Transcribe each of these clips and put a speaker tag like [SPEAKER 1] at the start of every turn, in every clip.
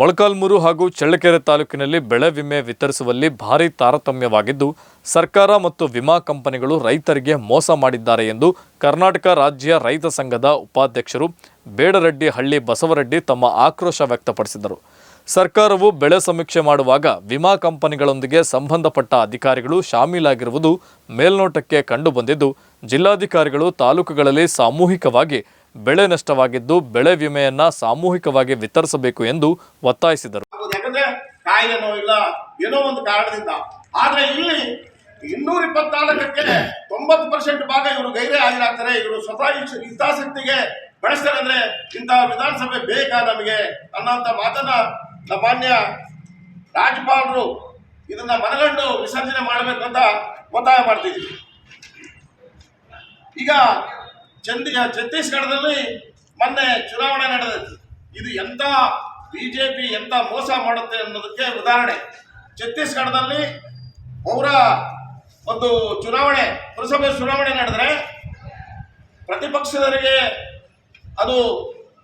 [SPEAKER 1] ಮೊಳಕಾಲ್ಮೂರು ಹಾಗೂ ಚಳ್ಳಕೆರೆ ತಾಲೂಕಿನಲ್ಲಿ ಬೆಳೆ ವಿಮೆ ವಿತರಿಸುವಲ್ಲಿ ಭಾರಿ ತಾರತಮ್ಯವಾಗಿದ್ದು, ಸರ್ಕಾರ ಮತ್ತು ವಿಮಾ ಕಂಪನಿಗಳು ರೈತರಿಗೆ ಮೋಸ ಮಾಡಿದ್ದಾರೆ ಎಂದು ಕರ್ನಾಟಕ ರಾಜ್ಯ ರೈತ ಸಂಘದ ಉಪಾಧ್ಯಕ್ಷರು ಬೇಡರೆಡ್ಡಿ ಹಳ್ಳಿ ಬಸವರೆಡ್ಡಿ ತಮ್ಮ ಆಕ್ರೋಶ ವ್ಯಕ್ತಪಡಿಸಿದರು. ಸರ್ಕಾರವು ಬೆಳೆ ಸಮೀಕ್ಷೆ ಮಾಡುವಾಗ ವಿಮಾ ಕಂಪನಿಗಳೊಂದಿಗೆ ಸಂಬಂಧಪಟ್ಟ ಅಧಿಕಾರಿಗಳು ಶಾಮೀಲಾಗಿರುವುದು ಮೇಲ್ನೋಟಕ್ಕೆ ಕಂಡುಬಂದಿದ್ದು, ಜಿಲ್ಲಾಧಿಕಾರಿಗಳು ತಾಲೂಕುಗಳಲ್ಲಿ ಸಾಮೂಹಿಕವಾಗಿ ಬೆಳೆ ನಷ್ಟವಾಗಿದ್ದು ಬೆಳೆ ವಿಮೆಯನ್ನ ಸಾಮೂಹಿಕವಾಗಿ ವಿತರಿಸಬೇಕು ಎಂದು ಒತ್ತಾಯಿಸಿದರು.
[SPEAKER 2] ಕಾಯಿಲೆನೋ ಇಲ್ಲ ಏನೋ ಒಂದು ಕಾರಣದಿಂದ. ಆದ್ರೆ ಇಲ್ಲಿ ಇನ್ನೂರ ಇಪ್ಪತ್ನಾಲ್ಕಕ್ಕೆ ತೊಂಬತ್ತು ಪರ್ಸೆಂಟ್ ಭಾಗ ಇವರು ಗೈರೆ ಹಾಜರಾಗ್ತಾರೆ ಇವರು ಸ್ವತಃ ಹಿತಾಸಕ್ತಿಗೆ ಬಳಸ್ತಾರೆ ಅಂದ್ರೆ ಇಂತಹ ವಿಧಾನಸಭೆ ಬೇಕಾ ನಮಗೆ ಅನ್ನೋಂಥ ಮಾತನ್ನ ಸಾಮಾನ್ಯ ಮಾನ್ಯ ರಾಜ್ಯಪಾಲರು ಇದನ್ನ ಮನಗಂಡು ವಿಸರ್ಜನೆ ಮಾಡಬೇಕು ಅಂತ ಒತ್ತಾಯ ಮಾಡ್ತಿದ್ವಿ. ಈಗ ಚಂದಿ ಛತ್ತೀಸ್ಗಢದಲ್ಲಿ ಮೊನ್ನೆ ಚುನಾವಣೆ ನಡೆದಿತ್ತು ಇದು ಎಂತ ಬಿಜೆಪಿ ಎಂತ ಮೋಸ ಮಾಡುತ್ತೆ ಅನ್ನೋದಕ್ಕೆ ಉದಾಹರಣೆ. ಛತ್ತೀಸ್ಗಢದಲ್ಲಿ ಅವರ ಒಂದು ಚುನಾವಣೆ, ಪುರಸಭೆ ಚುನಾವಣೆ ನಡೆದರೆ ಪ್ರತಿಪಕ್ಷದವರಿಗೆ ಅದು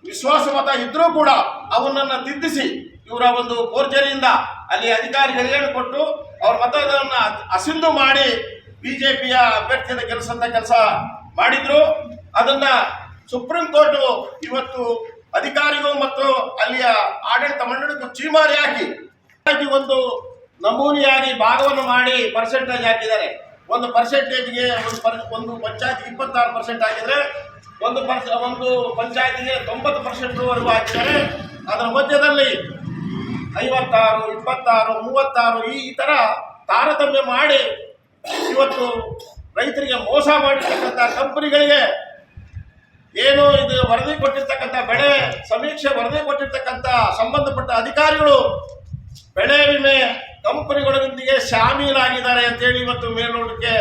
[SPEAKER 2] ವಿಶ್ವಾಸಮತ ಇದ್ರೂ ಕೂಡ ಅವನನ್ನು ತಿದ್ದಿಸಿ ಇವರ ಒಂದು ಕೋರ್ಜರಿಯಿಂದ ಅಲ್ಲಿ ಅಧಿಕಾರಿಗಳಿಗೆ ಕೊಟ್ಟು ಅವ್ರ ಮತದಾನ ಅಸಿಂಧು ಮಾಡಿ ಬಿಜೆಪಿಯ ಅಭ್ಯರ್ಥಿಯ ಕೆಲಸದ ಕೆಲಸ ಮಾಡಿದ್ರು. ಅದನ್ನ ಸುಪ್ರೀಂ ಕೋರ್ಟ್ ಇವತ್ತು ಅಧಿಕಾರಿಗಳು ಮತ್ತು ಅಲ್ಲಿಯ ಆಡಳಿತ ಮಂಡಳಿಗೂ ಚೀಮಾರಿ ಹಾಕಿ ಒಂದು ನಮೂನೆಯಾಗಿ ಭಾಗವನ್ನು ಮಾಡಿ ಪರ್ಸೆಂಟೇಜ್ ಹಾಕಿದ್ದಾರೆ. ಒಂದು ಪರ್ಸೆಂಟೇಜ್ಗೆ ಒಂದು ಪರ್, ಒಂದು ಪಂಚಾಯತ್ ಇಪ್ಪತ್ತಾರು ಪರ್ಸೆಂಟ್ ಆಗಿದ್ರೆ ಒಂದು ಪರ್ಸ ಒಂದು ಪಂಚಾಯತಿಗೆ ತೊಂಬತ್ತು ಪರ್ಸೆಂಟ್ವರೆಗೂ ಹಾಕಿದ್ದಾರೆ. ಅದರ ಮಧ್ಯದಲ್ಲಿ ಐವತ್ತಾರು, ಇಪ್ಪತ್ತಾರು, ಮೂವತ್ತಾರು ಈ ಈ ಥರ ತಾರತಮ್ಯ ಮಾಡಿ ಇವತ್ತು ರೈತರಿಗೆ ಮೋಸ ಮಾಡಿರ್ತಕ್ಕಂಥ ಕಂಪನಿಗಳಿಗೆ ಏನು ಇದು ವರದಿ ಕೊಟ್ಟಿರ್ತಕ್ಕಂಥ ಬೆಳೆ, ಸಮೀಕ್ಷೆ ವರದಿ ಕೊಟ್ಟಿರ್ತಕ್ಕಂಥ ಸಂಬಂಧಪಟ್ಟ ಅಧಿಕಾರಿಗಳು ಬೆಳೆ ವಿಮೆ ಕಂಪನಿಗಳೊಂದಿಗೆ ಶಾಮೀಲಾಗಿದ್ದಾರೆ ಅಂತೇಳಿ ಇವತ್ತು ಮೇಲ್ನೋಟಕ್ಕೆ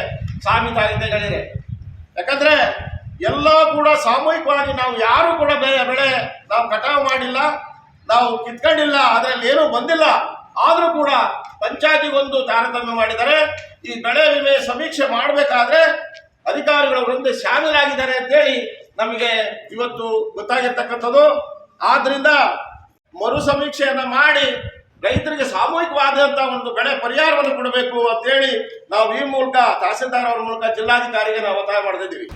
[SPEAKER 2] ಸಾಬೀತಾಗಿದೆ ಯಾಕಂದ್ರೆ ಎಲ್ಲ ಕೂಡ ಸಾಮೂಹಿಕವಾಗಿ ನಾವು ಯಾರು ಕೂಡ ಬೇರೆ ಬೆಳೆ ನಾವು ಕಟಾವು ಮಾಡಿಲ್ಲ, ನಾವು ಕಿತ್ಕೊಂಡಿಲ್ಲ, ಅದರಲ್ಲಿ ಏನೂ ಬಂದಿಲ್ಲ, ಆದರೂ ಕೂಡ ಪಂಚಾಯತಿಗೊಂದು ತಾರತಮ್ಯ ಮಾಡಿದರೆ ಈ ಬೆಳೆ ವಿಮೆ ಸಮೀಕ್ಷೆ ಮಾಡಬೇಕಾದ್ರೆ ಅಧಿಕಾರಿಗಳ ವೃಂದ ಶಾಮೀಲಾಗಿದ್ದಾರೆ ಅಂತೇಳಿ ನಮಗೆ ಇವತ್ತು ಗೊತ್ತಾಗಿರ್ತಕ್ಕಂಥದ್ದು. ಆದ್ರಿಂದ ಮರು ಸಮೀಕ್ಷೆಯನ್ನು ಮಾಡಿ ರೈತರಿಗೆ ಸಾಮೂಹಿಕವಾದಂಥ ಒಂದು ಬೆಳೆ ಪರಿಹಾರವನ್ನು ಕೊಡಬೇಕು ಅಂತೇಳಿ ನಾವು ಈ ಮೂಲಕ ತಹಸೀಲ್ದಾರ್ ಅವರ ಮೂಲಕ ಜಿಲ್ಲಾಧಿಕಾರಿಗೆ ನಾವು ಒತ್ತಾಯ ಮಾಡ್ತಿದ್ದೀವಿ